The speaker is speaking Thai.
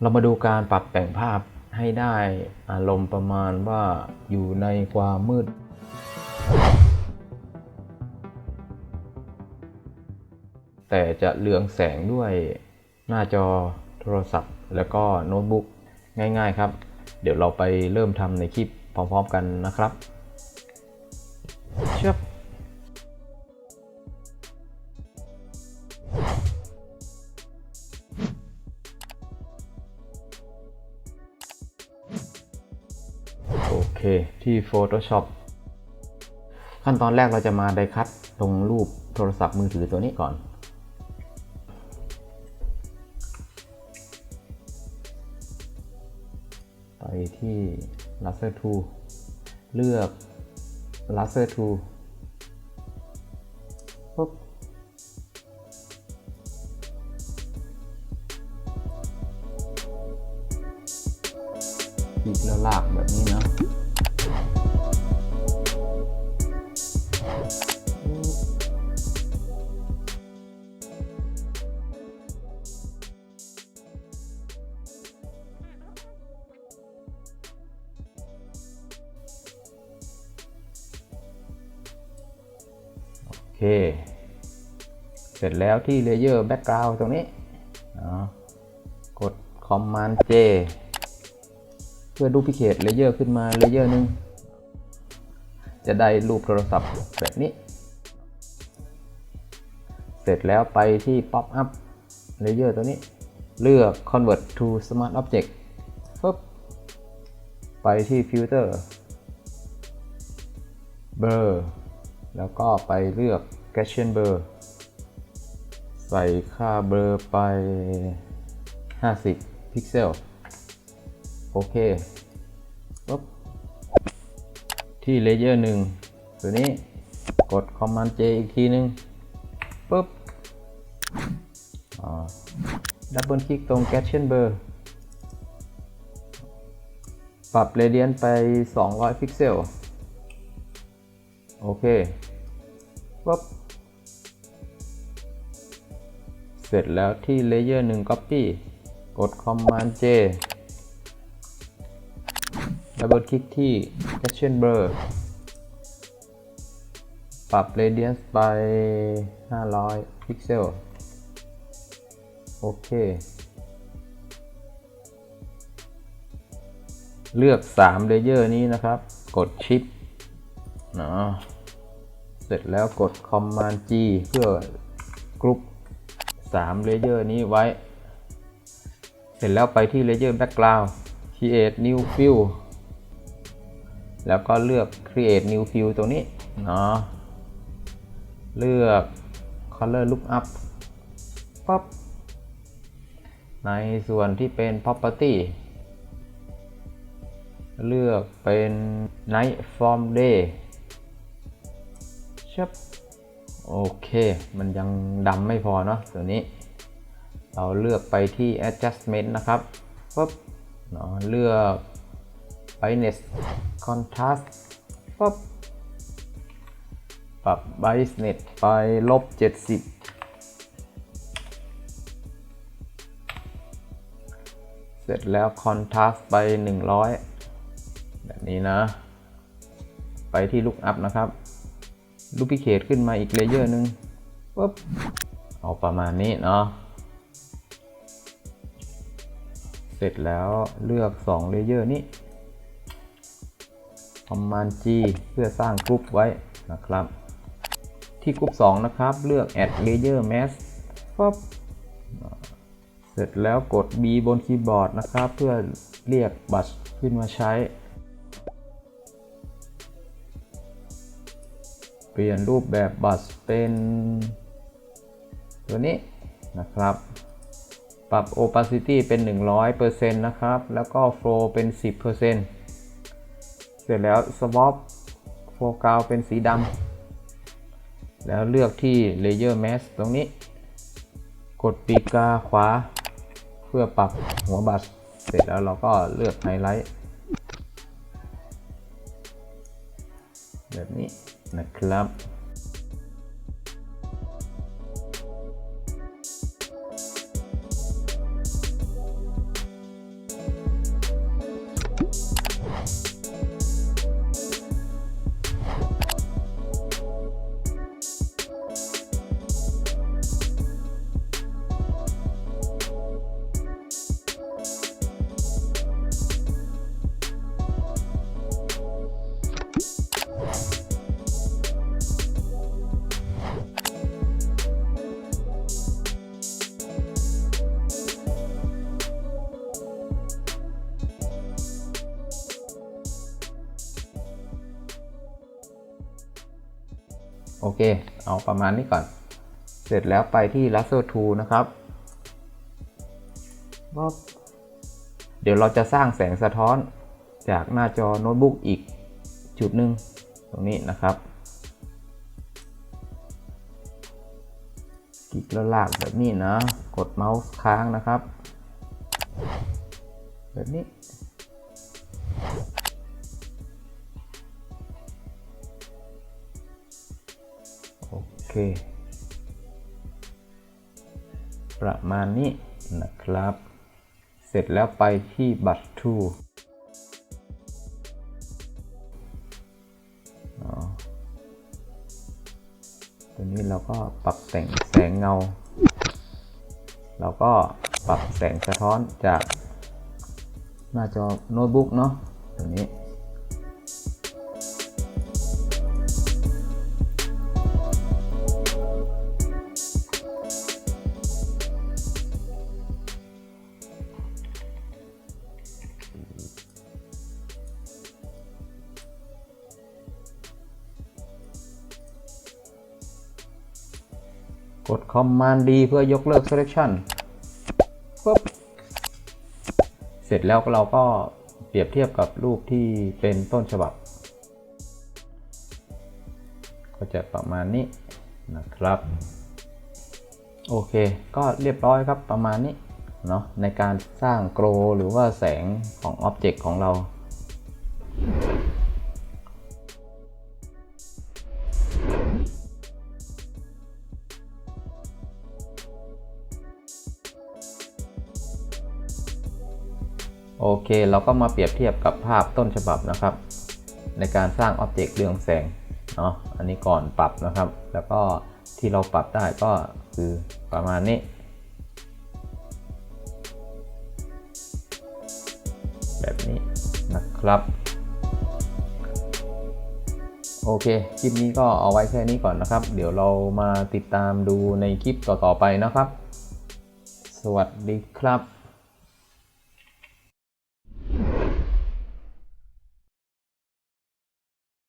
เรามาดูการปรับแต่งภาพให้ได้อารมณ์ประมาณว่าอยู่ในความมืด แต่จะเรืองแสงด้วยหน้าจอโทรศัพท์ แล้วก็โน้ตบุ๊กง่ายๆครับ เดี๋ยวเราไปเริ่มทำในคลิปพร้อมๆกันนะครับ เคที่ Photoshop ขั้นตอนแรกเราจะมาไดคัตลงรูปโทรศัพท์มือถือตัวนี้ก่อน ไปที่ Laser Tool เลือก Laser Tool ปุ๊บอีกแล้วลากแบบนี้เนาะ โอเคเสร็จแล้วที่เลเยอร์แบ็กกราวด์ตรงนี้ กด Command J พื่อดูพิเคทเลเยอร์ขึ้นมาเลเยอร์หนึ่งจะได้รูปโทรศัพท์แบบนี้ เสร็จแล้วไปที่ Pop Up Layer ตัวนี้ เลือก Convert to Smart Object ปึ๊บไปที่ Filter Blur แล้วก็ไปเลือก Gaussian Blur ใส่ค่าเบลอไป 50 พิกเซล โอเคปุ๊บที่เลเยอร์หนึ่งตัวนี้กด Command J อีกทีหนึ่งปุ๊บดับเบิลคลิกตรง Gaussian Blur ปรับเรเดียนไป 200 พิกเซล โอเคปุ๊บเสร็จแล้วที่เลเยอร์หนึ่ง Copy กด Command J ดับเบิลคลิกที่ action blur ปรับ radius ไป 500 พิกเซล โอเค เลือก3เลเยอร์นี้นะครับ กดชิปเนาะเสร็จแล้วกด command G เพื่อกรุ๊ป3เลเยอร์นี้ไว้ เสร็จแล้วไปที่เลเยอร์ background create new fill แล้วก็เลือก Create New Fill ตัวนี้เนาะเลือก Color Lookup ปั๊บในส่วนที่เป็น Property เลือกเป็น Night From Day ชับโอเค มันยังดำไม่พอเนาะตัวนี้ เราเลือกไปที่ adjustment นะครับปุ๊บเนาะเลือก brightness contrast ปุ๊บปรับ brightness ไปลบ 70 เสร็จแล้ว contrast ไป 100 แบบนี้นะ ไปที่ lookup นะครับดูพิเคทขึ้นมาอีกเลเยอร์หนึ่งปุ๊บเอาประมาณนี้เนาะเสร็จแล้วเลือก2เลเยอร์นี้ Command G เพื่อสร้างกรุ๊ปไว้นะครับ ที่กรุ๊ป2นะครับ เลือก add layer mask ปั๊บเสร็จแล้วกด B บนคีย์บอร์ดนะครับ เพื่อเรียกบัตขึ้นมาใช้ เปลี่ยนรูปแบบบัตเป็นตัวนี้นะครับ ปรับ opacity เป็น 100%นะครับ แล้วก็ flow เป็น 10%เสร็จแล้ว swap foreground เป็นสีดำแล้วเลือกที่ layer mask ตรงนี้ กดปีกาขวา เพื่อปรับหัวบัตเสร็จแล้วเราก็เลือกไฮไลท์แบบนี้นะครับ เค เอาประมาณนี้ก่อน เสร็จแล้วไปที่ Lasso Tool นะครับป๊อบเดี๋ยวเราจะสร้างแสงสะท้อนจากหน้าจอโน้ตบุ๊กอีกจุดหนึ่งตรงนี้นะครับ คลิกแล้วลากแบบนี้นะ กดเมาส์ค้างนะครับ แบบนี้ เค ประมาณนี้นะครับ เสร็จแล้วไปที่บัตรทูตัวนี้เราก็ปรับแต่งแสงเงา เราก็ปรับแสงสะท้อนจากหน้าจอโน้ตบุ๊กเนาะตัวนี้ กด Command D เพื่อยกเลิก selection ปุ๊บเสร็จแล้วเราก็เปรียบเทียบกับรูปที่เป็นต้นฉบับ ก็จะประมาณนี้นะครับ โอเค ก็เรียบร้อยครับประมาณนี้เนาะในการสร้างโกลหรือว่าแสงของอ็อบเจกต์ของเรา โอเคเราก็มาเปรียบเทียบกับภาพต้นฉบับนะครับ ในการสร้างอ็อบเจกต์เรืองแสงเนาะอันนี้ก่อนปรับนะครับ แล้วก็ที่เราปรับได้ก็คือประมาณนี้ แบบนี้นะครับโอเค คลิปนี้ก็เอาไว้แค่นี้ก่อนนะครับ เดี๋ยวเรามาติดตามดูในคลิปต่อๆไปนะครับ สวัสดีครับ